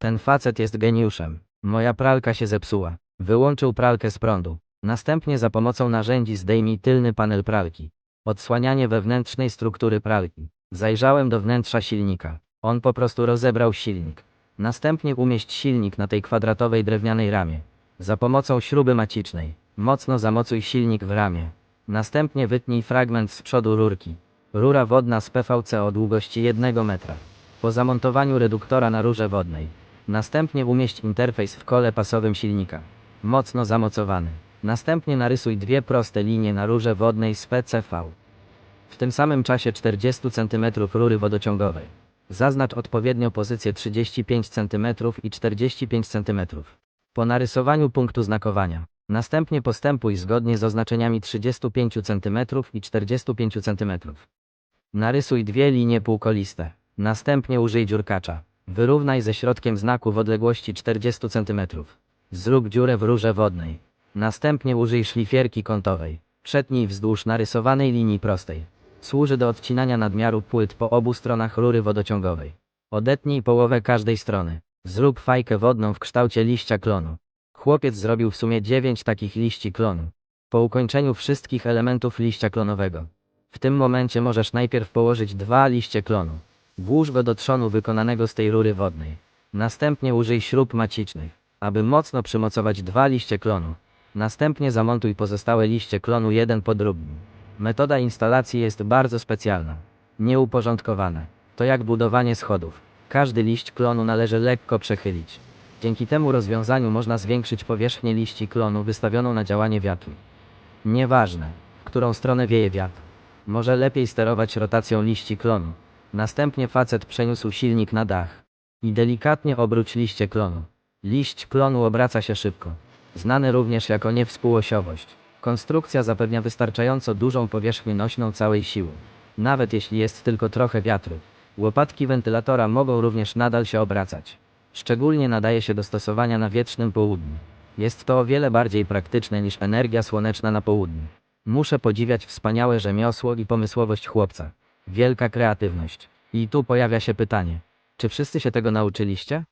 Ten facet jest geniuszem. Moja pralka się zepsuła. Wyłączył pralkę z prądu. Następnie za pomocą narzędzi zdejmij tylny panel pralki. Odsłanianie wewnętrznej struktury pralki. Zajrzałem do wnętrza silnika. On po prostu rozebrał silnik. Następnie umieść silnik na tej kwadratowej drewnianej ramie. Za pomocą śruby macicznej. Mocno zamocuj silnik w ramię. Następnie wytnij fragment z przodu rurki. Rura wodna z PVC o długości 1 metra. Po zamontowaniu reduktora na rurze wodnej. Następnie umieść interfejs w kole pasowym silnika. Mocno zamocowany. Następnie narysuj dwie proste linie na rurze wodnej z PCV. W tym samym czasie 40 cm rury wodociągowej. Zaznacz odpowiednio pozycję 35 cm i 45 cm. Po narysowaniu punktu znakowania. Następnie postępuj zgodnie z oznaczeniami 35 cm i 45 cm. Narysuj dwie linie półkoliste. Następnie użyj dziurkacza. Wyrównaj ze środkiem znaku w odległości 40 cm. Zrób dziurę w rurze wodnej. Następnie użyj szlifierki kątowej. Przetnij wzdłuż narysowanej linii prostej. Służy do odcinania nadmiaru płyt po obu stronach rury wodociągowej. Odetnij połowę każdej strony. Zrób fajkę wodną w kształcie liścia klonu. Chłopiec zrobił w sumie 9 takich liści klonu. Po ukończeniu wszystkich elementów liścia klonowego. W tym momencie możesz najpierw położyć dwa liście klonu. Włóż go do trzonu wykonanego z tej rury wodnej. Następnie użyj śrub macicznych, aby mocno przymocować dwa liście klonu. Następnie zamontuj pozostałe liście klonu jeden po drugim. Metoda instalacji jest bardzo specjalna. Nieuporządkowana. To jak budowanie schodów. Każdy liść klonu należy lekko przechylić. Dzięki temu rozwiązaniu można zwiększyć powierzchnię liści klonu wystawioną na działanie wiatru. Nieważne, w którą stronę wieje wiatr. Może lepiej sterować rotacją liści klonu. Następnie facet przeniósł silnik na dach. I delikatnie obróć liście klonu. Liść klonu obraca się szybko. Znany również jako niewspółosiowość. Konstrukcja zapewnia wystarczająco dużą powierzchnię nośną całej siły. Nawet jeśli jest tylko trochę wiatru. Łopatki wentylatora mogą również nadal się obracać. Szczególnie nadaje się do stosowania na wiecznym południu. Jest to o wiele bardziej praktyczne niż energia słoneczna na południu. Muszę podziwiać wspaniałe rzemiosło i pomysłowość chłopca. Wielka kreatywność. I tu pojawia się pytanie. Czy wszyscy się tego nauczyliście?